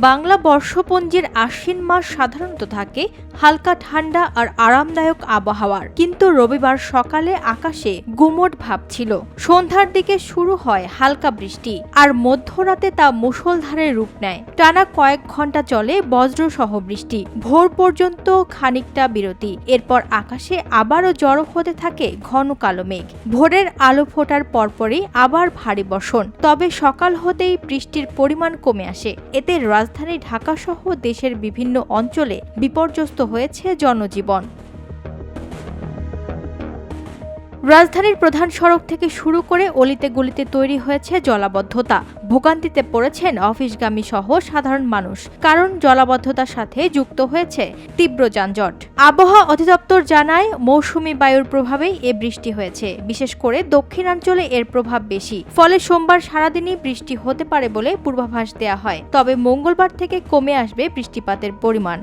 বাংলা বর্ষপঞ্জির আশ্বিন মাস সাধারণত থাকে হালকা ঠান্ডা আর আরামদায়ক আবহাওয়ার। কিন্তু রবিবার সকালে আকাশে গুমট ভাব ছিল। সন্ধ্যার দিকে শুরু হয় হালকা বৃষ্টি, আর মধ্যরাতে তা মুষলধারে রূপ নেয়। টানা কয়েক ঘণ্টা চলে বজ্রসহ বৃষ্টি। ভোর পর্যন্ত খানিকটা বিরতি। এরপর আকাশে আবারও জড়ো হতে থাকে ঘন কালো মেঘ। ভোরের আলো ফোটার পরপরই আবার ভারী বর্ষণ। তবে সকাল হতেই বৃষ্টির পরিমাণ কমে আসে। এতে রাজধানী ঢাকাসহ দেশের বিভিন্ন অঞ্চলে বিপর্যস্ত হয়েছে জনজীবন। রাজধানীর প্রধান সড়ক থেকে শুরু করে অলিতে গলিতে তৈরি হয়েছে জলাবদ্ধতা। ভোগান্তিতে পড়েছেন অফিসগামী সহ সাধারণ মানুষ। কারণ জলাবদ্ধতার সাথে যুক্ত হয়েছে তীব্র যানজট। আবহাওয়া অধিদপ্তর জানায়, মৌসুমী বায়ুর প্রভাবেই এ বৃষ্টি হয়েছে। বিশেষ করে দক্ষিণাঞ্চলে এর প্রভাব বেশি। ফলে সোমবার সারাদিনই বৃষ্টি হতে পারে বলে পূর্বাভাস দেয়া হয়। তবে মঙ্গলবার থেকে কমে আসবে বৃষ্টিপাতের পরিমাণ।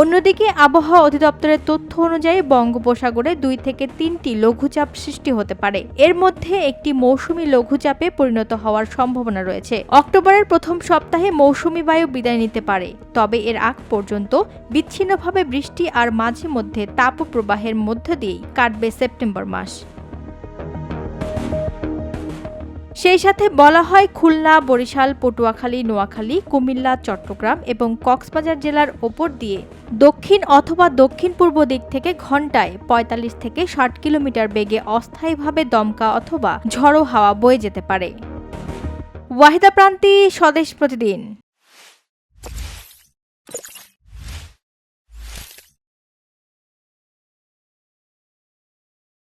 অন্যদিকে আবহাওয়া অধিদপ্তরের তথ্য অনুযায়ী বঙ্গোপসাগরে দুই থেকে তিনটি লঘুচাপ সৃষ্টি হতে পারে। এর মধ্যে একটি মৌসুমী লঘুচাপে পরিণত হওয়ার সম্ভাবনা রয়েছে। অক্টোবরের প্রথম সপ্তাহে মৌসুমি বায়ু বিদায় নিতে পারে, তবে এর আগ পর্যন্ত বিচ্ছিন্নভাবে বৃষ্টি আর মাঝে মধ্যে তাপপ্রবাহের মধ্য দিয়েই কাটবে সেপ্টেম্বর মাস। সেই সাথে বলা হয় খুলনা, বরিশাল, পটুয়াখালী, নোয়াখালী, কুমিল্লা, চট্টগ্রাম এবং কক্সবাজার জেলার ওপর দিয়ে দক্ষিণ অথবা দক্ষিণ পূর্ব দিক থেকে ঘন্টায় ৪৫ থেকে ষাট কিলোমিটার বেগে অস্থায়ীভাবে দমকা অথবা ঝড়ো হাওয়া বয়ে যেতে পারে। ওয়াহিদা প্রান্তি স্বদেশ প্রতিদিন।